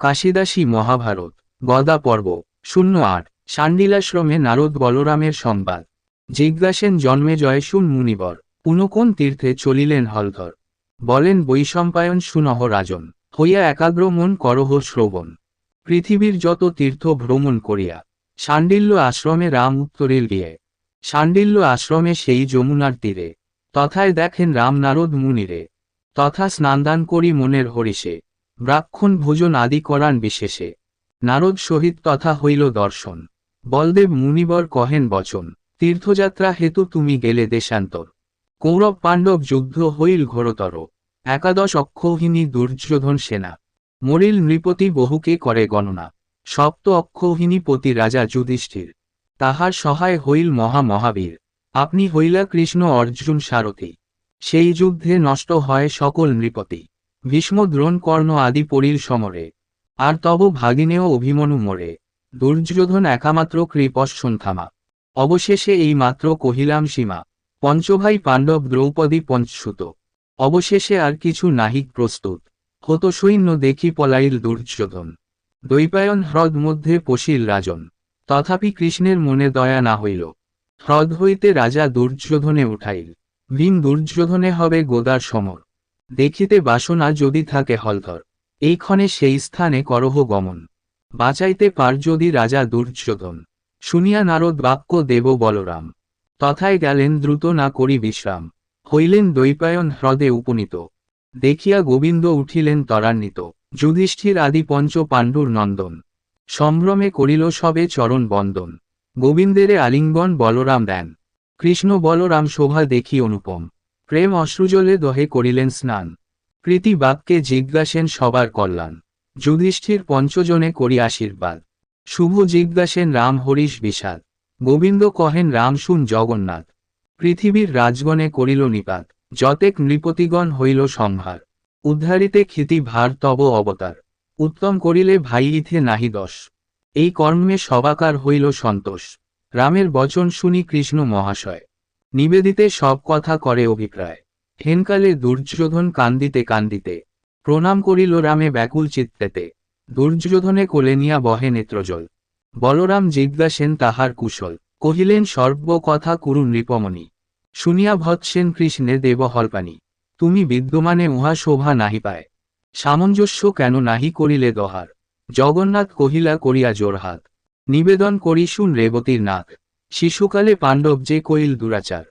কাশিদাসী মহাভারত, গদা পর্ব, শূন্য আট শান্ডিলাশ্রমে নারদ বলরামের সংবাদ। জিজ্ঞাসেন, জন্মে জয় শুন মুনিবর পুনকোন তীর্থে চলিলেন হলধর? বলেন, বৈশম্পায়ন সুনহ রাজন, হইয়া একাগ্র মন করহ শ্রবণ। পৃথিবীর যত তীর্থ ভ্রমণ করিয়া শাণ্ডিল্য আশ্রমে রাম উত্তরের গিয়ে শাণ্ডিল্য আশ্রমে সেই যমুনার তীরে, তথায় দেখেন রাম নারদ মুনিরে, তথা স্নানদান করি মনের হরিষে। ব্রাক্ষণ ভোজন আদি করান বিশেষে। নারদ সহিত তথা হইল দর্শন। বলদেব মুনিবর কহেন বচন, তীর্থযাত্রা হেতু তুমি গেলে দেশান্তর। কৌরব পাণ্ডব যুদ্ধ হইল ঘোরতর। একাদশ অক্ষৌহিনী দুর্যোধন সেনা। মরিল নৃপতি বহুকে করে গণনা। সপ্ত অক্ষৌহিনী পতি রাজা যুধিষ্ঠির। তাহার সহায় হইল মহা মহাবীর। আপনি হইলা কৃষ্ণ অর্জুন সারথী। সেই যুদ্ধে নষ্ট হয় সকল নৃপতি। ভীষ্ম দ্রোণ কর্ণ আদি পরীর সমরে। আর তব ভাগিনেও অভিমনু মোরে। দুর্যোধন একামাত্র কৃপশ্বন থামা অবশেষে এই মাত্র কহিলাম, সীমা, পঞ্চভাই পাণ্ডব দ্রৌপদী পঞ্চসুত। অবশেষে আর কিছু নাহিক প্রস্তুত। হত সৈন্য দেখি পলাইল দুর্যোধন। দৈপায়ন হ্রদ মধ্যে পশিল রাজন। তথাপি কৃষ্ণের মনে দয়া না হইল। হ্রদ হইতে রাজা দুর্যোধনে উঠাইল। ভীম দুর্যোধনে হবে গোদার সমর। দেখিতে বাসনা যদি থাকে হলধর এইক্ষণে সেই স্থানে করহ গমন। বাঁচাইতে পার যদি রাজা দুর্যোধন। শুনিয়া নারদ বাক্য দেব বলরাম। তথায় গেলেন দ্রুত না করি বিশ্রাম। হইলেন দৈপায়ন হ্রদে উপনীত। দেখিয়া গোবিন্দ উঠিলেন ত্বরান্বিত। যুধিষ্ঠির আদি পঞ্চ পাণ্ডুর নন্দন। সম্ভ্রমে করিল সবে চরণ বন্দন। গোবিন্দেরে আলিঙ্গন বলরাম দেন। কৃষ্ণ বলরাম শোভা দেখি অনুপম। প্রেম অশ্রুজলে দহে করিলেন স্নান। প্রীতি বাক্যে জিজ্ঞাসেন সবার কল্যাণ। যুধিষ্ঠির পঞ্চজনে করি আশীর্বাদ। শুভ জিজ্ঞাসেন রাম হরিশ বিষাদ। গোবিন্দ কহেন রাম শুন জগন্নাথ। পৃথিবীর রাজগণে করিল নিপাত। যতেক নৃপতিগণ হইল সংহার। উদ্ধারিতে ক্ষিতি ভার তব অবতার। উত্তম করিলে ভাই ইথে নাহি দশ এই কর্মে সবাকার হইল সন্তোষ। রামের বচন শুনি কৃষ্ণ মহাশয়। নিবেদিতে সব কথা করে অভিপ্রায়। হেনকালে দুর্যোধন কান্দিতে কান্দিতে, প্রণাম করিল রামে ব্যাকুল চিত্তেতে। দুর্যোধনে কোলে নিয়া বহে নেত্রজল। বলরাম জিজ্ঞাসেন তাহার কুশল, কহিলেন, সর্ব কথা কুরু নৃপমণি। শুনিয়া ভৎসেন কৃষ্ণে দেব হলপানি তুমি বিদ্যমানে উহা শোভা নাহি পায়। সামঞ্জস্য কেন নাহি করিলে দহার? জগন্নাথ কহিলা, করিয়া জোরহাত নিবেদন করি শুন রেবতীর নাথ। শিশুকালে পাণ্ডব যে কইল দুরাচার।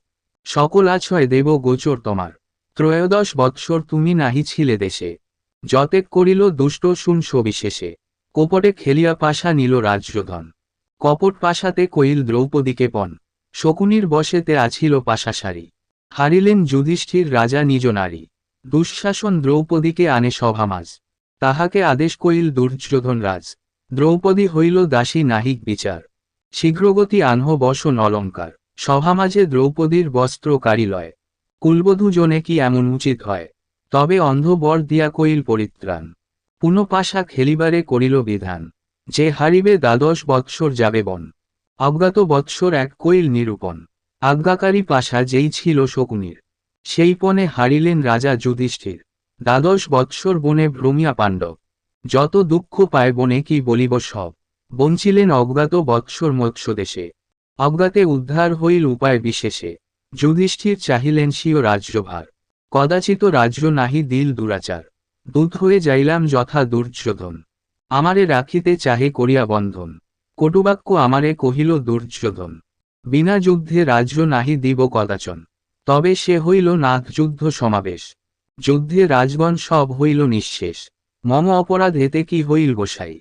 সকল আছয় দেব গোচর তোমার। ত্রয়োদশ বৎসর তুমি নাহি ছিলে দেশে। যতেক করিল দুষ্ট শুন সবিশেষে। কোপটে খেলিয়া পাশা নিল রাজ্যধন। কপট পাশাতে কইল দ্রৌপদীকে পণ। শকুনির বসেতে আছিল পাশাসারি হারিলেন যুধিষ্ঠির রাজা নিজ নারী। দুঃশাসন দ্রৌপদীকে আনে সভামাজ। তাহাকে আদেশ কইল দুর্যোধন রাজ দ্রৌপদী হইল দাসী নাহিক বিচার। শীঘ্রগতি আনহ বসন অলঙ্কার সভামাঝে দ্রৌপদীর বস্ত্র কারিলয়। কুলবধূ জনে কি এমন উচিত হয়? তবে অন্ধ বর দিয়া কইল পরিত্রাণ। পুনপাশা খেলিবারে করিল বিধান। যে হারিবে দ্বাদশ বৎসর যাবে বন। অজ্ঞাত বৎসর এক কইল নিরূপণ। আজ্ঞাকারী পাশা যেই ছিল শকুনির। সেই পণে হারিলেন রাজা যুধিষ্ঠির। দ্বাদশ বৎসর বনে ভ্রমিয়া পাণ্ডব। যত দুঃখ পায় বনে কি বলিব সব। বঞ্চিলেন অজ্ঞাত বৎসর মৎস্যদেশে। অজ্ঞাতে উদ্ধার হইল উপায় বিশেষে। যুধিষ্ঠির চাহিলেন সিও রাজ্যভার। কদাচিত রাজ্য নাহি দিল দুরাচার। দূত হয়ে যাইলাম যথা দুর্যোধন। আমারে রাখিতে চাহে করিয়া বন্ধন। কটুবাক্য আমারে কহিল দুর্যোধন, বিনা যুদ্ধে রাজ্য নাহি দিব কদাচন। তবে সে হইল নাথ যুদ্ধ সমাবেশ। যুদ্ধে রাজগণ সব হইল নিঃশেষ। মম অপরাধ হেতে কি হইল গোসাই?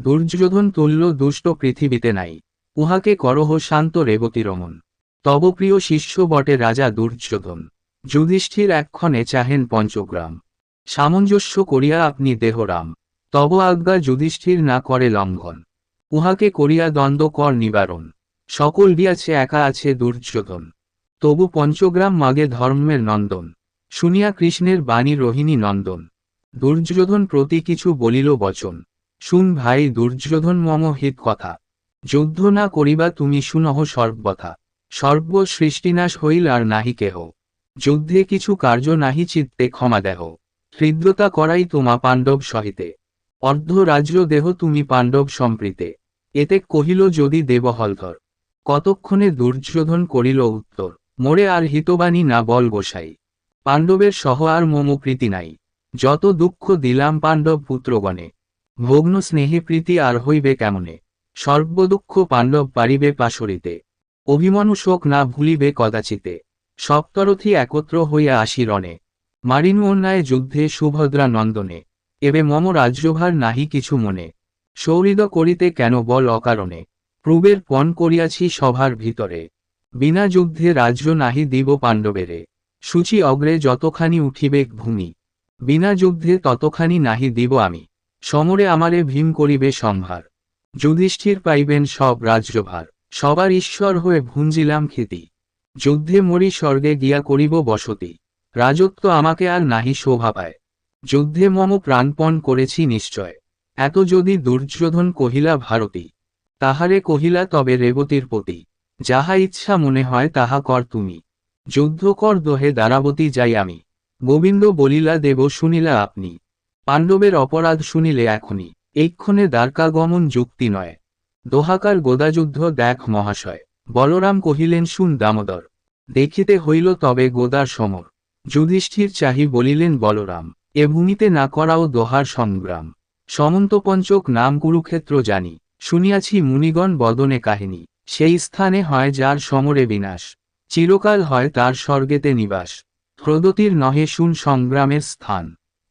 দুর্যোধন তুল্য দুষ্ট পৃথিবীতে নাই। উহাকে করহ শান্ত রেবতী রমন তব প্রিয় শিষ্য বটে রাজা দুর্যোধন। যুধিষ্ঠির এক্ষণে চাহেন পঞ্চগ্রাম। সামঞ্জস্য করিয়া আপনি দেহরাম। তব আজ্ঞা যুধিষ্ঠির না করে লঙ্ঘন। উহাকে করিয়া দ্বন্দ্ব কর নিবারণ। সকল দিয়াছে একা আছে দুর্যোধন। তবু পঞ্চগ্রাম মাগে ধর্মের নন্দন। শুনিয়া কৃষ্ণের বাণী রোহিণী নন্দন। দুর্যোধন প্রতি কিছু বলিল বচন। শুন ভাই দুর্যোধন মম হিত কথা। যুদ্ধ না করিবা তুমি শুনহ সর্বথা সর্ব সৃষ্টিনাশ হইল আর নাহি কেহ। যুদ্ধে কিছু কার্য নাহি চিত্তে ক্ষমা দেহ। হৃদ্রতা করাই তোমা পাণ্ডব সহিতে। অর্ধ রাজ্য দেহ তুমি পাণ্ডব সম্প্রীতে। এতে কহিল যদি দেব হলধর কতক্ষণে দুর্যোধন করিল উত্তর? মোরে আর হিতবাণী না বল গোসাই। পাণ্ডবের সহ আর মম প্রীতি নাই। যত দুঃখ দিলাম পাণ্ডব পুত্রগণে। ভগ্ন স্নেহে প্রীতি আর হইবে কেমনে? সর্বদুঃখ পাণ্ডব পারিবে পাশরিতে। অভিমনু শোক না ভুলিবে কদাচিতে। সপ্তরথী একত্র হইয়া আসি রণে মারিনু অন্যায় যুদ্ধে সুভদ্রা নন্দনে। এবে মম রাজ্যভার নাহি কিছু মনে। সৌহৃদ করিতে কেন বল অকারণে? প্রবের পণ করিয়াছি সভার ভিতরে। বিনা যুদ্ধে রাজ্য নাহি দিব পাণ্ডবেরে। সূচি অগ্রে যতখানি উঠিবে ভূমি। বিনা যুদ্ধে ততখানি নাহি দিব আমি। সমরে আমারে ভীম করিবে সম্ভার। যুধিষ্ঠির পাইবেন সব রাজ্যভার। সবার ঈশ্বর হয়ে ভুঞ্জিলাম খ্যাতি যুদ্ধে মরি স্বর্গে গিয়া করিব বসতি। রাজত্ব আমাকে আর নাহি শোভা পায়। যুদ্ধে মম প্রাণপণ করেছি নিশ্চয়। এত যদি দুর্যোধন কহিলা ভারতী, তাহারে কহিলা তবে রেবতীর প্রতি যাহা ইচ্ছা মনে হয় তাহা কর তুমি। যুদ্ধ কর দোহে দ্বারাবতী যাই আমি। গোবিন্দ বলিলা দেব, শুনিলা আপনি। পাণ্ডবের অপরাধ শুনিলে এখনই এইক্ষণে দ্বারকাগমন যুক্তি নয়। দোহাকার গোদাযুদ্ধ দেখ মহাশয়, বলরাম কহিলেন, শুন দামোদর, দেখিতে হইল তবে গোদার সমর। যুধিষ্ঠির চাহি বলিলেন, বলরাম, এ ভূমিতে না করাও দোহার সংগ্রাম। সমন্তপঞ্চক নাম কুরুক্ষেত্র জানি, শুনিয়াছি মুনিগণ বদনে কাহিনী। সেই স্থানে হয় যার সমরে বিনাশ, চিরকাল হয় তার স্বর্গেতে নিবাস। প্রদতির নহে শুন সংগ্রামের স্থান।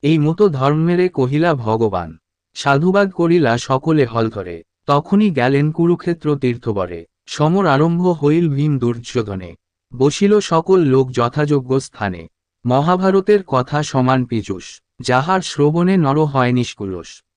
এই মতো ধর্মেরে কহিলা ভগবান, সাধুবাদ করিলা সকলে হল ধরে, তখনই গেলেন কুরুক্ষেত্র তীর্থবরে। সমর আরম্ভ হইল ভীম দুর্যোধনে। বসিল সকল লোক যথাযোগ্য স্থানে। মহাভারতের কথা সমান পীযুষ, যাহার শ্রবণে নর হয় নিষ্কুলস।